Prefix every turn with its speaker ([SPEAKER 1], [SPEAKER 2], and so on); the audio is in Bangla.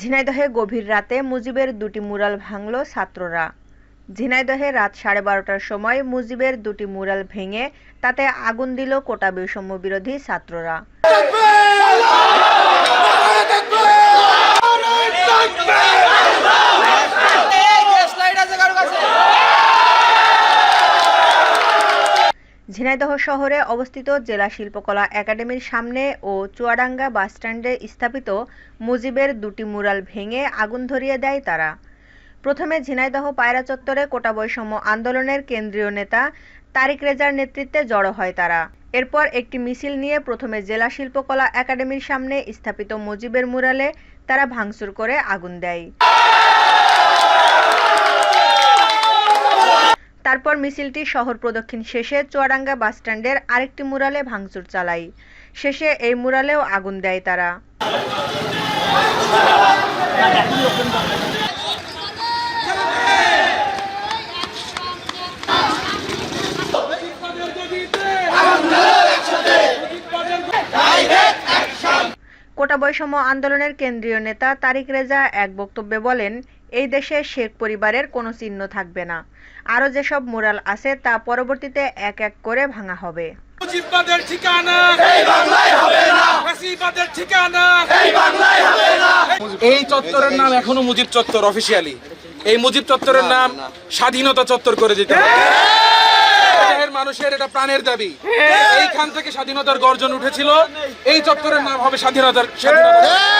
[SPEAKER 1] ঝিনাইদহে গভীর রাতে মুজিবের দুটি মুরাল ভাঙল ছাত্ররা। ঝিনাইদহে রাত সাড়ে বারোটার সময় মুজিবের দুটি মুরাল ভেঙে তাতে আগুন দিল কোটা বৈষম্য বিরোধী ছাত্ররা। ঝিনাইদহ শহরে অবস্থিত জেলা শিল্পকলা একাডেমির সামনে ও চুয়াডাঙ্গা বাসস্ট্যান্ডে স্থাপিত মুজিবের দুটি মুরাল ভেঙে আগুন ধরিয়ে দেয় তারা। প্রথমে ঝিনাইদহ পায়রা চত্বরে কোটা বৈষম্য আন্দোলনের কেন্দ্রীয় নেতা তারিক রেজার নেতৃত্বে জড়ো হয় তারা। এরপর একটি মিছিল নিয়ে প্রথমে জেলা শিল্পকলা একাডেমির সামনে স্থাপিত মুজিবের মুরালে তারা ভাঙচুর করে আগুন দেয়। তারপর মিছিলটি শহর প্রদক্ষিণ শেষে চুয়াডাঙ্গা বাসস্ট্যান্ডের আরেকটি মুরালে ভাঙচুর চালায়। শেষে এই মুরালেও আগুন দেয় তারা। কোটা বৈষম্য আন্দোলনের কেন্দ্রীয় নেতা তারিক রেজা এক বক্তব্যে বলেন এই দেশে শেখ পরিবারের কোনো চিহ্ন থাকবে না। আরও যেসব মুরাল আছে তা পরবর্তীতে এক এক করে ভাঙা হবে।
[SPEAKER 2] মুজিববাদের ঠিকানা। এই বাংলায় হবে না। ফাঁসিবাদের ঠিকানা। এই বাংলায় হবে না। এই চত্বরের নাম এখনও মুজিব চত্বর অফিসিয়ালি এই মুজিব চত্বরের নাম স্বাধীনতা চত্বর করে দিতে হবে। মানুষের এটা প্রাণের দাবি। এইখান থেকে স্বাধীনতার গর্জন উঠেছিল। এই চত্বরের নাম হবে স্বাধীনতার স্বাধীনতা